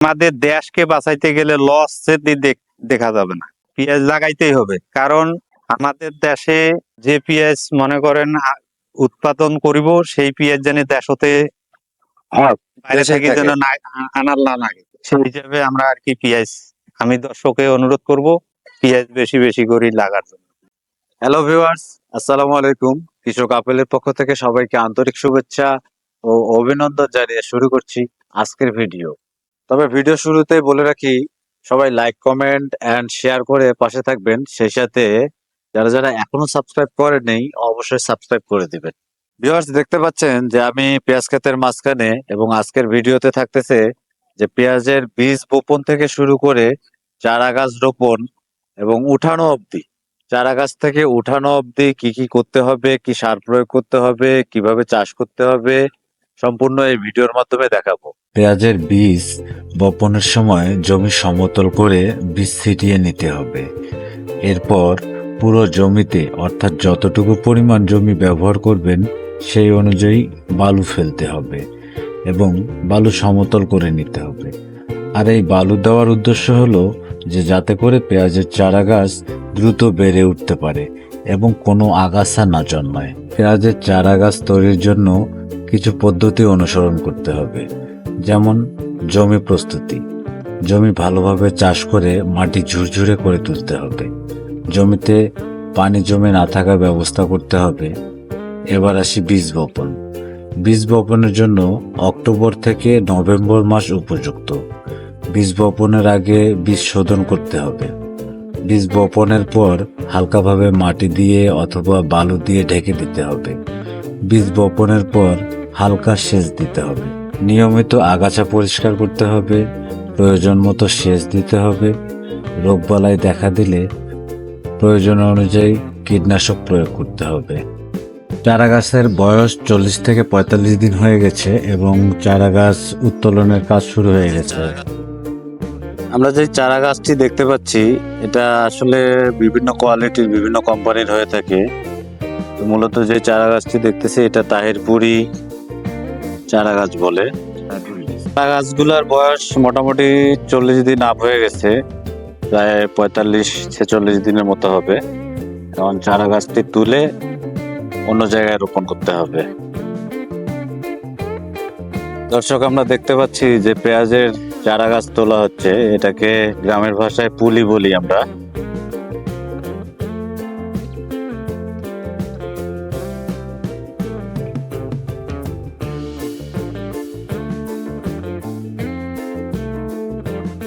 আমাদের দেশকে বাঁচাইতে গেলে লস দেখা যাবে না। পেঁয়াজ লাগাইতেই হবে। কারণ আমাদের দেশে যে পেঁয়াজ মনে করেন উৎপাদন করিব সেই পেঁয়াজ যেন দেশতে বাইরে থেকে যেন আনার না লাগে। সেই হিসাবে আমরা আর কি পেঁয়াজ আমি দর্শকে অনুরোধ করব পেঁয়াজ বেশি বেশি করে লাগার জন্য। হ্যালো ভিউয়ার্স আসসালামু আলাইকুম। কৃষক আপেলের পক্ষ থেকে সবাইকে আন্তরিক শুভেচ্ছা ও অভিনন্দন জানিয়ে শুরু করছি আজকের ভিডিও। তবে ভিডিও শুরুতেই বলে রাখি, সবাই লাইক কমেন্ট এন্ড শেয়ার করে পাশে থাকবেন। সেই সাথে যারা যারা এখনও সাবস্ক্রাইব করেনি অবশ্যই সাবস্ক্রাইব করে দিবেন। ভিউয়ার্স দেখতে পাচ্ছেন যে আমি পেঁয়াজ ক্ষেতের মাঝখানে এবং আজকের ভিডিওতে থাকতেছে যে পেঁয়াজের বীজ বপন থেকে শুরু করে চারা গাছ রোপণ এবং উঠানো অবধি। চারা গাছ থেকে উঠানো অবধি কি কি করতে হবে, কি সার প্রয়োগ করতে হবে, কীভাবে চাষ করতে হবে সম্পূর্ণ এই ভিডিওর মাধ্যমে দেখাবো। পেঁয়াজের বীজ বপনের সময় জমি সমতল করে বীজ ছিটিয়ে নিতে হবে। এরপর পুরো জমিতে, অর্থাৎ যতটুকু পরিমাণ জমি ব্যবহার করবেন, সেই অনুযায়ী বালু ফেলতে হবে এবং বালু সমতল করে নিতে হবে। আর এই বালু দেওয়ার উদ্দেশ্য হলো যে, যাতে করে পেঁয়াজের চারা গাছ দ্রুত বেড়ে উঠতে পারে এবং কোনো আগাছা না জন্মায়। পেঁয়াজের চারা গাছ তৈরির জন্য কিছু পদ্ধতি অনুসরণ করতে হবে। যেমন, জমি প্রস্তুতি। জমি ভালোভাবে চাষ করে মাটি ঝুরঝুরে করে তুলতে হবে। জমিতে পানি জমে না থাকার ব্যবস্থা করতে হবে। এবার আসি বীজ বপন। বীজ বপনের জন্য অক্টোবর থেকে নভেম্বর মাস উপযুক্ত। বীজ বপনের আগে বীজ শোধন করতে হবে। বীজ বপনের পর হালকাভাবে মাটি দিয়ে অথবা বালু দিয়ে ঢেকে দিতে হবে। বীজ বপনের পর হালকা সেচ দিতে হবে। নিয়মিত আগাছা পরিষ্কার করতে হবে, প্রয়োজন মতো সেচ দিতে হবে। রোগবালাই দেখা দিলে প্রয়োজন অনুযায়ী কীটনাশক প্রয়োগ করতে হবে। চারা গাছের বয়স চল্লিশ থেকে পঁয়তাল্লিশ দিন হয়ে গেছে এবং চারা গাছ উত্তোলনের কাজ শুরু হয়ে গেছে। আমরা যে চারা গাছটি দেখতে পাচ্ছি, এটা আসলে বিভিন্ন কোয়ালিটির, বিভিন্ন কোম্পানির হয়ে থাকে। মূলত যে চারা গাছটি দেখতেছি, এটা তাহিরপুরি চারা গাছ বলে। চারা গাছগুলোর বয়স মোটামুটি চল্লিশ দিন আপ হয়ে গেছে। প্রায় পঁয়তাল্লিশ ছেচল্লিশ দিনের মতো হবে। কারণ চারা গাছটি তুলে অন্য জায়গায় রোপণ করতে হবে। দর্শক, আমরা দেখতে পাচ্ছি যে পেঁয়াজের চারা গাছ তোলা হচ্ছে। এটাকে গ্রামের ভাষায় পুলি বলি আমরা।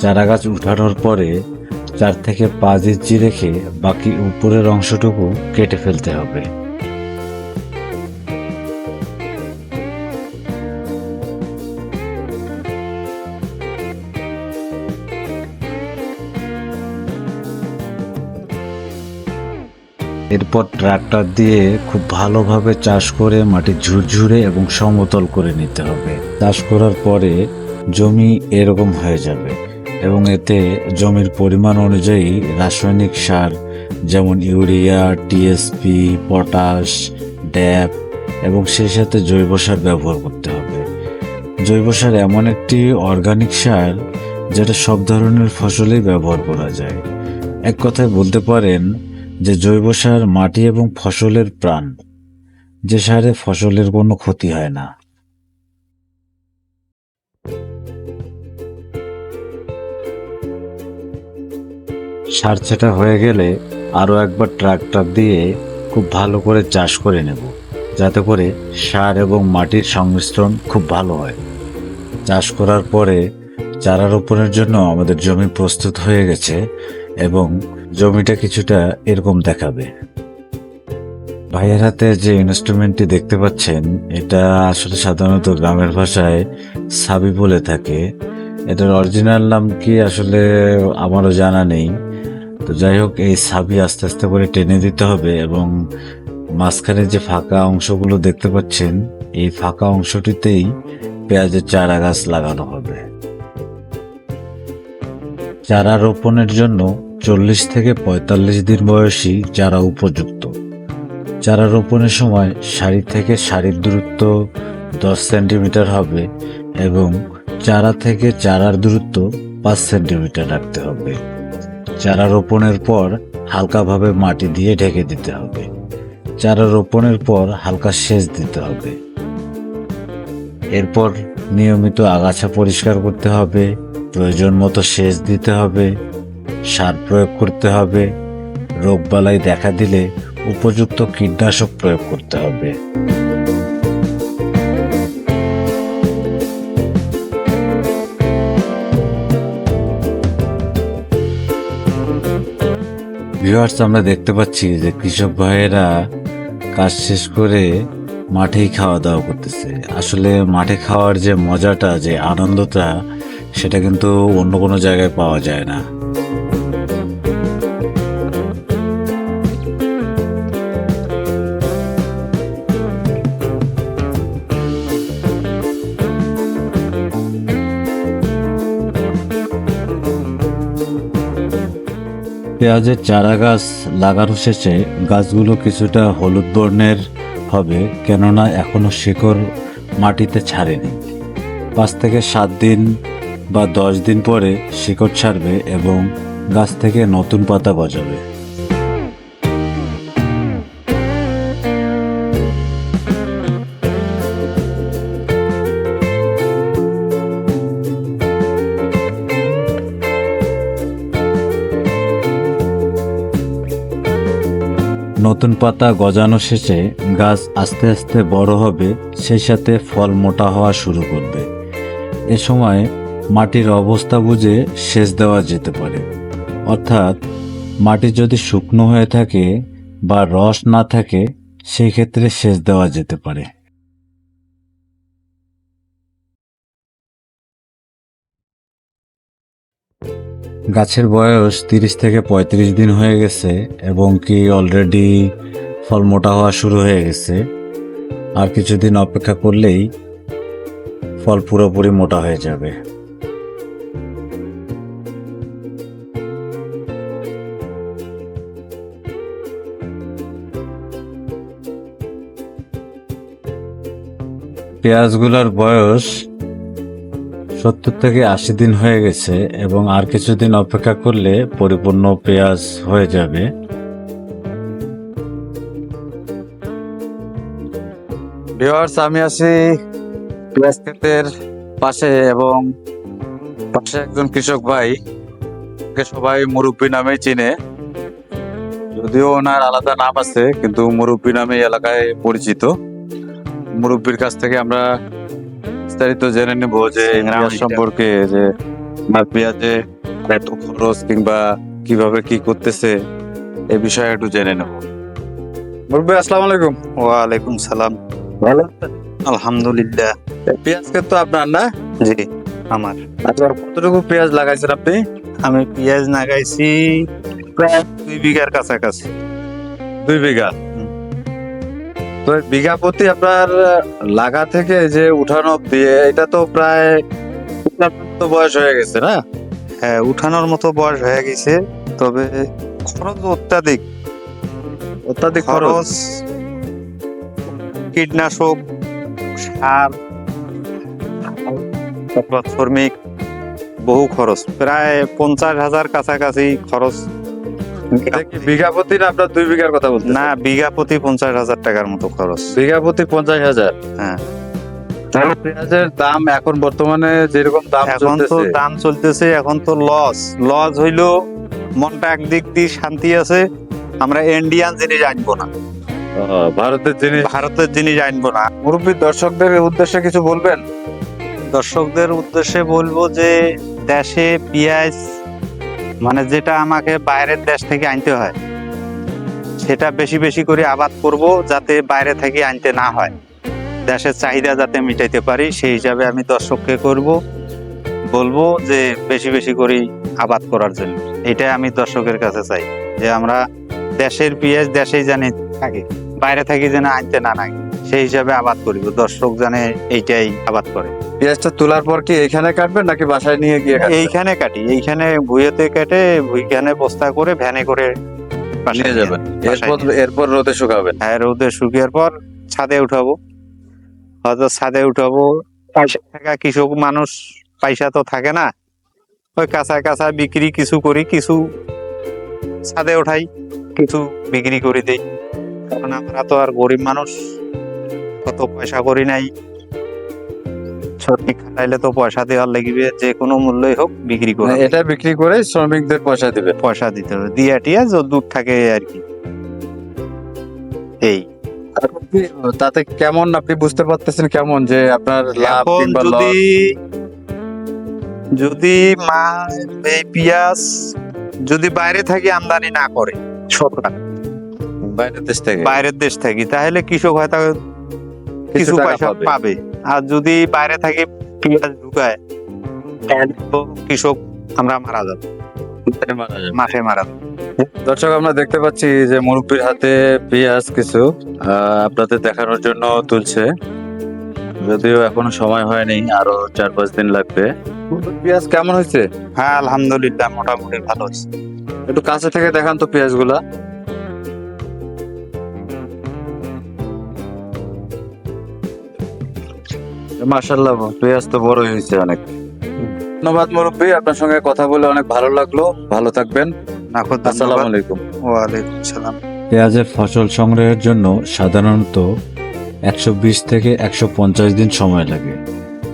চারা গাছ উঠানোর পরে চার থেকে পাঁচ ইঞ্চি রেখে বাকি উপরের অংশটুকু কেটে ফেলতে হবে। এরপর ট্রাক্টর দিয়ে খুব ভালোভাবে চাষ করে মাটি ঝুরঝুরে এবং সমতল করে নিতে হবে। চাষ করার পরে জমি এরকম হয়ে যাবে। এবং এতে জমির পরিমাণ অনুযায়ী রাসায়নিক সার, যেমন ইউরিয়া টিএসপি পটাশ, ড্যাপ, এবং সেই সাথে জৈব সার ব্যবহার করতে হবে। জৈব সার এমন একটি অর্গানিক সার যেটা সব ধরনের ফসলেই ব্যবহার করা যায়। এক কথায় বলতে পারেন যে জৈব সার মাটি এবং ফসলের প্রাণ। যে সারে ফসলের কোনো ক্ষতি হয় না। সার ছেটা হয়ে গেলে আরও একবার ট্রাক্টর দিয়ে খুব ভালো করে চাষ করে নেব। যাতে করে সার এবং মাটির সংমিশ্রণ খুব ভালো হয়। চাষ করার পরে চারা রোপণের জন্য আমাদের জমি প্রস্তুত হয়ে গেছে এবং জমিটা কিছুটা এরকম দেখাবে। ভাইয়ের হাতে যে ইনস্ট্রুমেন্টটি দেখতে পাচ্ছেন, এটা আসলে সাধারণত গ্রামের ভাষায় সাবি বলে থাকে। এটার অরিজিনাল নাম কি আসলে আমারও জানা নেই। তো যাই হোক, এই সাবি আস্তে আস্তে করে টেনে দিতে হবে এবং মাঝখানে যে ফাঁকা অংশগুলো দেখতে পাচ্ছেন, এই ফাঁকা অংশটিতেই পেঁয়াজের চারা গাছ লাগানো হবে। চারা রোপণের জন্য চল্লিশ থেকে পঁয়তাল্লিশ দিন বয়সী চারা উপযুক্ত। চারা রোপণের সময় সারি থেকে সারির দূরত্ব দশ সেন্টিমিটার হবে এবং চারা থেকে চারার দূরত্ব পাঁচ সেন্টিমিটার রাখতে হবে। চারা রোপণের পর হালকাভাবে মাটি দিয়ে ঢেকে দিতে হবে। চারা রোপণের পর হালকা সেচ দিতে হবে। এরপর নিয়মিত আগাছা পরিষ্কার করতে হবে, প্রয়োজন মতো সেচ দিতে হবে, সার প্রয়োগ করতে হবে, রোগবালাই দেখা দিলে উপযুক্ত কীটনাশক প্রয়োগ করতে হবে। ভিউয়ার্স আমরা দেখতে পাচ্ছি যে কৃষক ভাইয়েরা কাজ শেষ করে মাঠেই খাওয়া দাওয়া করতেছে। আসলে মাঠে খাওয়ার যে মজাটা, যে আনন্দটা, সেটা কিন্তু অন্য কোনো জায়গায় পাওয়া যায় না। পেঁয়াজের চারা গাছ লাগানো শেষে গাছগুলো কিছুটা হলুদ বর্ণের হবে, কেননা এখনও শিকড় মাটিতে ছাড়েনি। পাঁচ থেকে সাত দিন বা দশ দিন পরে শিকড় ছাড়বে এবং গাছ থেকে নতুন পাতা গজাবে। নতুন পাতা গজানো শেষে গাছ আস্তে আস্তে বড় হবে, সেই সাথে ফল মোটা হওয়া শুরু করবে। এ সময় মাটির অবস্থা বুঝে সেচ দেওয়া যেতে পারে। অর্থাৎ মাটি যদি শুকনো হয়ে থাকে বা রস না থাকে, সেই ক্ষেত্রে সেচ দেওয়া যেতে পারে। গাছের বয়স তিরিশ থেকে পঁয়ত্রিশ দিন হয়ে গেছে এবং কি অলরেডি ফল মোটা হওয়া শুরু হয়ে গেছে। আর কিছুদিন অপেক্ষা করলেই ফল পুরোপুরি মোটা হয়ে যাবে। পেঁয়াজগুলোর বয়স সত্তর থেকে আশি দিন হয়ে গেছে এবং আর কিছুদিন অপেক্ষা করলে পরিপূর্ণ পেঁয়াজ হয়ে যাবে। আমি আছি পেঁয়াজ ক্ষেতের পাশে এবং পাশে একজন কৃষক ভাই সবাই মুরব্বী নামেই চিনে। যদিও ওনার আলাদা নাম আছে, কিন্তু মুরব্বী নামে এলাকায় পরিচিত। মুরব্বীর কাছ থেকে আমরা বিস্তারিত জেনে নেব যে পেঁয়াজ সম্পর্কে যে পেঁয়াজে এত খরচ কিংবা কীভাবে কি করতেছে এই বিষয়ে একটু জেনে নেব। মুরব্বী আসসালামু আলাইকুম। ওয়ালাইকুম সালাম। ভালো? আলহামদুলিল্লাহ। পেঁয়াজ তো আপনার না? জি আমার। আচ্ছা কতটুকু পেঁয়াজ লাগাইছেন আপনি? আমি পেঁয়াজ লাগাইছি প্রায় দুই বিঘার কাছাকাছি। দুই বিঘা? বিঘা প্রতি আপনার লাগা থেকে যে উঠানো অব্দি এটা তো প্রায় বয়স হয়ে গেছে না? হ্যাঁ উঠানোর মতো বয়স হয়ে গেছে তবে খরচ অত্যাধিক। অত্যাধিক খরচ কীটনাশক সার তারপর শ্রমিক বহু খরচ। প্রায় পঞ্চাশ হাজার কাছাকাছি খরচ বিঘা প্রতি না আপনার দুই বিঘার কথা বলতে না বিঘা প্রতি পঞ্চাশ হাজার টাকার মতো খরচ। বিঘা প্রতি পঞ্চাশ হাজার? হ্যাঁ। তাহলে পেঁয়াজের দাম এখন বর্তমানে যেরকম দাম এখন তো দাম চলতেছে এখন তো লস লস হইল মনটা একদিক দিয়ে শান্তি আছে আমরা ইন্ডিয়ান জিনিস আনব না। ভারতের জিনিস। ভারতের জিনিস আনব না। মুরব্বী দর্শকদের উদ্দেশ্যে কিছু বলবেন? দর্শকদের উদ্দেশ্যে বলব যে দেশে পেঁয়াজ মানে যেটা আমাকে বাইরের দেশ থেকে আনতে হয়, সেটা বেশি বেশি করে আবাদ করব যাতে বাইরে থেকে আনতে না হয়। দেশের চাহিদা যাতে মিটাইতে পারি, সেই হিসাবে আমি দর্শককে করব, বলব যে বেশি বেশি করে আবাদ করার জন্য। এটাই আমি দর্শকের কাছে চাই, যে আমরা দেশের পেঁয়াজ দেশেই জানি থাকি বাইরে থেকে যেন আনতে না লাগে। সেই হিসাবে আবাদ করিব। দর্শক জানে এইটাই আবাদ করে। পেঁয়াজটা তোলার পর কি এখানে কাটবেন নাকি বাসায় নিয়ে গিয়ে এইখানে কাটি। এইখানে ভুঁয়েতে কেটে ভুইখানে বস্তা করে ভ্যানে করে নিয়ে যাবেন। এরপর এরপর রোদে শুকাবেন? হ্যাঁ রোদে শুকিয়ে পর ছাদে উঠাবো। হয়তো ছাদে উঠাবো। থাকা কৃষক মানুষ পয়সা তো থাকে না। ওই কাঁচা কাঁচা বিক্রি কিছু করি কিছু ছাদে ওঠাই কিছু বিক্রি করে দেই। কারণ আমরা তো আর গরিব মানুষ। কত পয়সা করি নাই। শ্রমিক খাটাইলে তো পয়সা দেওয়ার লাগবে যে কোনো মূল্যই হোক বিক্রি করে। মানে এটা বিক্রি করে শ্রমিকদের পয়সা দিবে। পয়সা দিতে হবে দিয়া টিয়া যদ্দূর থাকে আর কি। এই। তাতে কেমন আপনি বুঝতে পারতেছেন কেমন যে আপনার লাভ কিংবা যদি যদি মা এই পেঁয়াজ যদি বাইরে থাকি আমদানি না করে সরকার বাইরের দেশ থেকে? বাইরের দেশ থাকি তাহলে কৃষক হয়তো কিছু পয়সা পাবে। আর যদি বাইরে থাকি পেঁয়াজ ঢুকায় কৃষক আমরা মারা যাব। মাঠে মারা দর্শক আমরা দেখতে পাচ্ছি যে মুরব্বীর হাতে পেঁয়াজ কিছু আপনাদের দেখানোর জন্য তুলছে। যদিও এখনও সময় হয়নি আরও চার পাঁচ দিন লাগবে। পেঁয়াজ কেমন হয়েছে? হ্যাঁ আলহামদুলিল্লাহ মোটামুটি ভালো হয়েছে। একটু কাছে থেকে দেখান তো পেঁয়াজগুলা মার্শাল্লাহ পেঁয়াজ তো বড় হয়েছে অনেক। ধন্যবাদ মুরব্বী আপনার সঙ্গে কথা বলে অনেক ভালো লাগল। ভালো থাকবেন। আসসালামু আলাইকুম। ওয়ালাইকুম সালাম পেঁয়াজের ফসল সংগ্রহের জন্য সাধারণত একশো বিশ থেকে একশো পঞ্চাশ দিন সময় লাগে।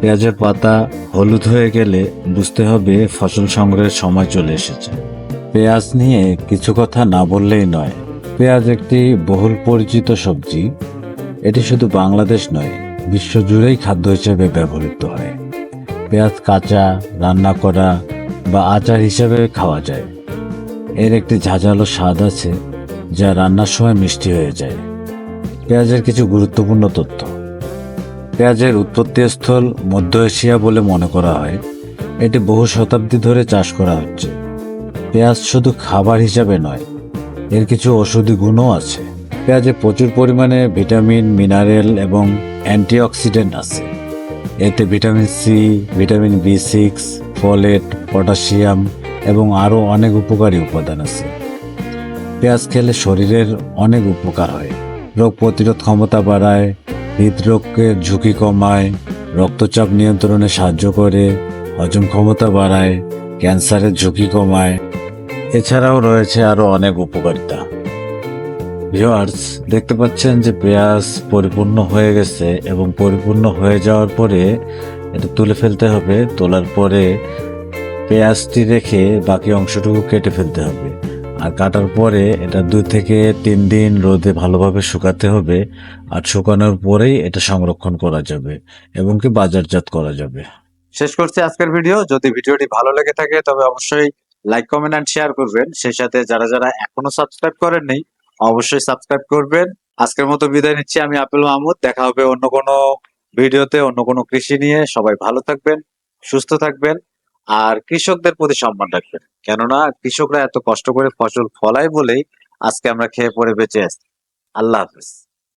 পেঁয়াজের পাতা হলুদ হয়ে গেলে বুঝতে হবে ফসল সংগ্রহের সময় চলে এসেছে। পেঁয়াজ নিয়ে কিছু কথা না বললেই নয়। পেঁয়াজ একটি বহুল পরিচিত সবজি। এটি শুধু বাংলাদেশ নয় বিশ্বজুড়েই খাদ্য হিসেবে ব্যবহৃত হয়। পেঁয়াজ কাঁচা, রান্না করা বা আচার হিসেবে খাওয়া যায়। এর একটি ঝাঁঝালো স্বাদ আছে যা রান্নার সময় মিষ্টি হয়ে যায়। পেঁয়াজের কিছু গুরুত্বপূর্ণ তথ্য। পেঁয়াজের উৎপত্তি স্থল মধ্য এশিয়া বলে মনে করা হয়। এটি বহু শতাব্দী ধরে চাষ করা হচ্ছে। পেঁয়াজ শুধু খাবার হিসাবে নয়, এর কিছু ওষুধি গুণও আছে। পেঁয়াজে প্রচুর পরিমাণে ভিটামিন, মিনারেল এবং অ্যান্টিঅক্সিডেন্ট আছে। এতে vitamin C, vitamin B six, folate, potassium এবং আরও অনেক উপকারী উপাদান আছে। পেঁয়াজ খেলে শরীরের অনেক উপকার হয়। রোগ প্রতিরোধ ক্ষমতা বাড়ায় হৃদরোগের ঝুঁকি কমায়, রক্তচাপ নিয়ন্ত্রণে সাহায্য করে, হজম ক্ষমতা বাড়ায়, ক্যান্সারের ঝুঁকি কমায়। এছাড়াও রয়েছে আরও অনেক উপকারিতা। ভিওয়ার্স দেখতে পাচ্ছেন যে পেঁয়াজ পরিপূর্ণ হয়ে গেছে এবং পরিপূর্ণ হয়ে যাওয়ার পরে এটা তুলে ফেলতে হবে। তোলার পরে পেঁয়াজটি রেখে বাকি অংশটুকু কেটে ফেলতে হবে। আর কাটার পরে এটা দুই থেকে তিন দিন রোদে ভালোভাবে শুকাতে হবে। আর শুকানোর পরেই এটা সংরক্ষণ করা যাবে এবং কি বাজারজাত করা যাবে। শেষ করছি আজকের ভিডিও। যদি ভিডিওটি ভালো লেগে থাকে তবে অবশ্যই লাইক, কমেন্ট এন্ড শেয়ার করবেন। সেই সাথে যারা যারা এখনও সাবস্ক্রাইব করেননি অবশ্যই সাবস্ক্রাইব করবেন। আজকের মতো বিদায় নিচ্ছি, আমি আপেল মাহমুদ। দেখা হবে অন্য কোনো ভিডিওতে, অন্য কোনো কৃষি নিয়ে। সবাই ভালো থাকবেন, সুস্থ থাকবেন, আর কৃষকদের প্রতি সম্মান রাখবেন। কেননা, কৃষকরা এত কষ্ট করে ফসল ফলায় বলেই আজকে আমরা খেয়ে পরে বেঁচে আছি। আল্লাহ হাফিজ।